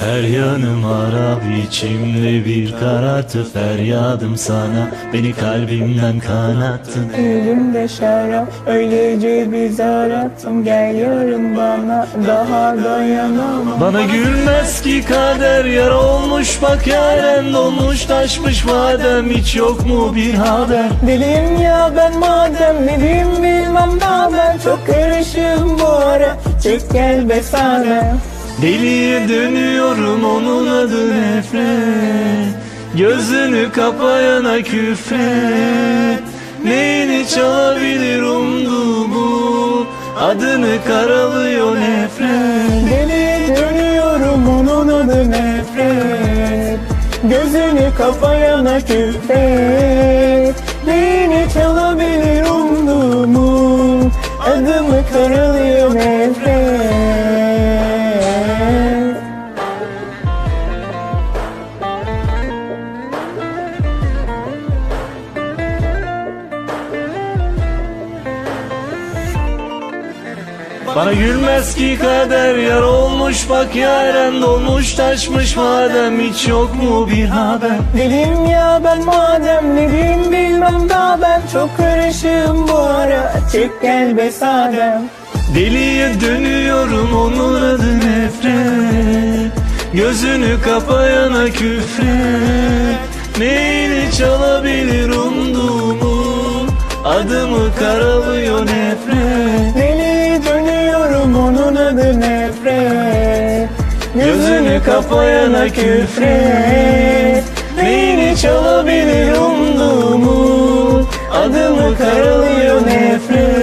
Her yanım harap içimde bir karartı Feryadım sana. Beni kalbimden kanattın. Elimde şarap öylece bir zarattım. Gel yarın bana daha dayanamam. Bana gülmez ki kader yar olmuş bak yaren dolmuş taşmış madem. Hiç yok mu bir haber? Deliyim ya ben madem ne diyeyim bilmem daha ben Çok karışığım bu ara çık gel be sana Deliye dönüyorum onun adı nefret. Gözünü kapayana küfret. Neyini çalabilir umduğumu Adını karalıyor nefret. Deli dönüyorum onun adı nefret. Gözünü kafayana küfret. Beni Bana gülmez ki kader yar olmuş bak yaren dolmuş taşmış madem. Hiç yok mu bir haber? Deliyim ya ben madem ne diyeyim bilmem daha ben. Çok karışığım bu ara çık gel be sadem. Deliye dönüyorum onun adı nefret. Gözünü kapayana küfret. Neyini çalabilir umduğumu? Adımı karalıyor nefret kalmadı nefret Gözünü kapayana küfret. Beyni çalabilir umduğumu Adımı karalıyor nefret.